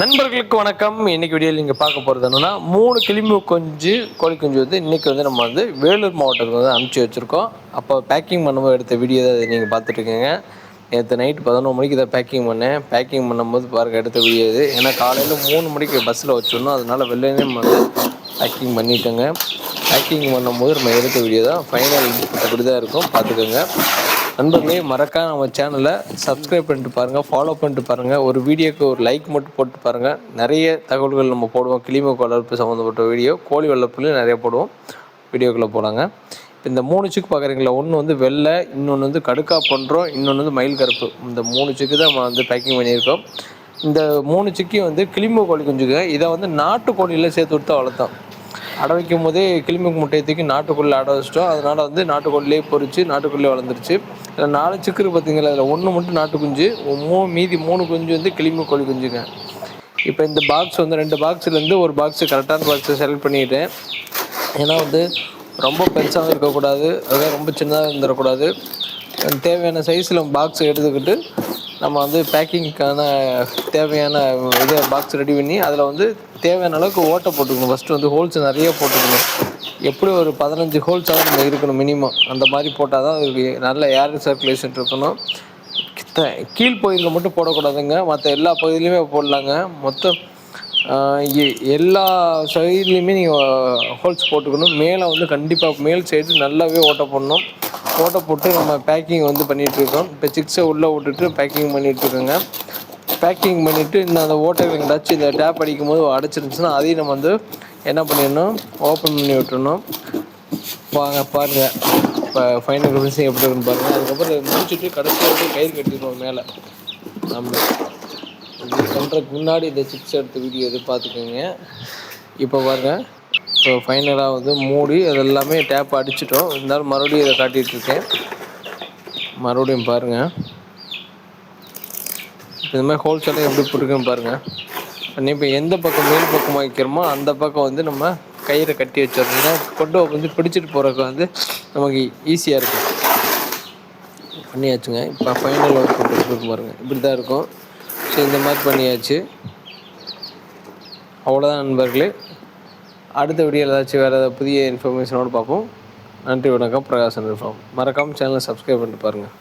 நண்பர்களுக்கு வணக்கம். இன்னைக்கு வீடியோவில் நீங்கள் பார்க்க போகிறது என்னன்னா மூணு கிளிமு குஞ்சு கோழி குஞ்சு வந்து இன்னைக்கு வந்து நம்ம வந்து வேலூர் மாவட்டத்துக்கு வந்து அனுப்பிச்சி வச்சுருக்கோம். அப்போ பேக்கிங் பண்ணும்போது எடுத்த வீடியோ தான் நீங்கள் பார்த்துட்ருக்கீங்க. நேற்று நைட் பதினொரு மணிக்கு இதை பேக்கிங் பண்ணேன். பேக்கிங் பண்ணும்போது பாருங்க எடுத்த வீடியோ இது. ஏன்னா காலையில் மூணு மணிக்கு பஸ்ஸில் வச்சிருந்தோம். அதனால வெள்ளனே வந்து பேக்கிங் பண்ணிட்டோங்க. பேக்கிங் பண்ணும்போது நம்ம எடுத்த வீடியோ தான். ஃபைனல் அப்படி தான் இருக்கும். பார்த்துக்கோங்க. நண்பர்களே மறக்காம நம்ம சேனலை சப்ஸ்கிரைப் பண்ணிட்டு பாருங்கள் ஃபாலோ பண்ணிட்டு பாருங்கள் ஒரு வீடியோக்கு ஒரு லைக் மட்டும் போட்டு பாருங்கள் நிறைய தகவல்கள் நம்ம போடுவோம். கிளிம வளர்ப்பு சம்மந்தப்பட்ட வீடியோ கோழி வளர்ப்புலையும் நிறைய போடுவோம். வீடியோக்குள்ளே போடாங்க இந்த மூணு சிக்கு பார்க்குறீங்களா ஒன்று வந்து வெள்ளை இன்னொன்று வந்து கடுக்கா பண்ணுறோம் இன்னொன்று வந்து மயில் கருப்பு. இந்த மூணு சிக்கு தான் நம்ம வந்து பேக்கிங் பண்ணியிருக்கோம். இந்த மூணு சிக்கி வந்து கிளிம்பு கோழி குஞ்சுக்கு இதை வந்து நாட்டு கோழியில் சேர்த்து விட்டு வளர்த்தோம். அடை வைக்கும் போதே கிளிமுக்கு முட்டையை தூக்கி நாட்டுக்குள்ளே அடை வச்சிட்டோம். அதனால் வந்து நாட்டுக்கோழிலே பொறிச்சு நாட்டுக்குள்ளே வளர்ந்துருச்சு. இதில் நாலு சிக்கரு பார்த்தீங்களா அதில் ஒன்று மட்டும் நாட்டு குஞ்சு மூ மீதி மூணு குஞ்சு வந்து கிளிமு கோழி குஞ்சுங்க. இப்போ இந்த பாக்ஸ் வந்து ரெண்டு பாக்ஸ்லேருந்து ஒரு பாக்ஸு கரெக்டான பாக்ஸை செலக்ட் பண்ணிட்டேன். ஏன்னா வந்து ரொம்ப பெருசாகவும் இருக்கக்கூடாது. அதாவது ரொம்ப சின்னதாக இருந்துடக்கூடாது தேவையான சைஸில் பாக்ஸ் எடுத்துக்கிட்டு நம்ம வந்து பேக்கிங்க்கான தேவையான இதை பாக்ஸ் ரெடி பண்ணி அதில் வந்து தேவையான அளவுக்கு ஓட்டை போட்டுக்கணும். ஃபஸ்ட்டு வந்து ஹோல்ஸ் நிறைய போட்டுக்கணும். எப்படி ஒரு பதினஞ்சு ஹோல்ஸாக நம்ம இருக்கணும் மினிமம் அந்த மாதிரி போட்டால் தான் அதுக்கு நல்ல ஏர் சர்க்குலேஷன் இருக்கணும். த- கீழ் பகுதியில் மட்டும் போடக்கூடாதுங்க. மற்ற எல்லா பகுதியிலையுமே போடலாங்க. மொத்தம் எல்லா சைட்லேயுமே நீங்கள் ஹோல்ஸ் போட்டுக்கணும். மேலே வந்து கண்டிப்பாக மேல் சைடு நல்லாவே ஓட்டை போடணும். ஓட்டை போட்டு நம்ம பேக்கிங் வந்து பண்ணிகிட்ருக்கோம் இப்போ சிக்ஸை உள்ளே விட்டுட்டு பேக்கிங் பண்ணிகிட்டு இருக்கோங்க பேக்கிங் பண்ணிவிட்டு இந்த அந்த ஓட்டை எங்கேயாச்சும் இந்த டேப் அடிக்கும் போது அடைச்சிருந்துச்சுன்னா அதையும் நம்ம வந்து என்ன பண்ணிடணும்? ஓப்பன் பண்ணி விட்டுறணும். வாங்க பாருங்க. இப்போ ஃபைனல் ஃபினிஷிங் எப்படி இருக்குன்னு பாருங்க. அதுக்கப்புறம் முடிச்சுட்டு கடைசியாக வந்து கயிறு கட்டிடுவோம் மேலே. நம்ம இது பண்ணுறதுக்கு முன்னாடி இந்த சிப்ஸ் எடுத்த வீடியோ இது பார்த்துக்கோங்க. இப்போ பாருங்கள் ஸோ ஃபைனலாக வந்து மூடி அது எல்லாமே டேப் அடிச்சிட்டோம். இருந்தாலும் மறுபடியும் இதை காட்டிகிட்டு இருக்கேன். மறுபடியும் பாருங்கள் இந்த மாதிரி ஹோல்சேலாக எப்படி பிடிக்குன்னு பாருங்கள் நீ இப்போ எந்த பக்கம் மேல் பக்கம் வைக்கிறோமோ அந்த பக்கம் வந்து நம்ம கயிறை கட்டி வச்சிடணும். கொண்டு வந்து பிடிச்சிட்டு போகிறதுக்கு வந்து நமக்கு ஈஸியாக இருக்கும். பண்ணியாச்சுங்க. இப்போ ஃபைனல் ஒர்க் போட்டு பாருங்கள் இப்படி தான் இருக்கும். ஸோ இந்த மாதிரி பண்ணியாச்சு. அவ்வளோதான் நண்பர்களே. அடுத்த வீடியோவில் ஏதாச்சும் வேறு ஏதாவது புதிய இன்ஃபர்மேஷனோடு பார்ப்போம். நன்றி வணக்கம். பிரகாசன் இன்ஃபார்ம் மறக்காமல் சேனலை சப்ஸ்கிரைப் பண்ணிட்டு பாருங்கள்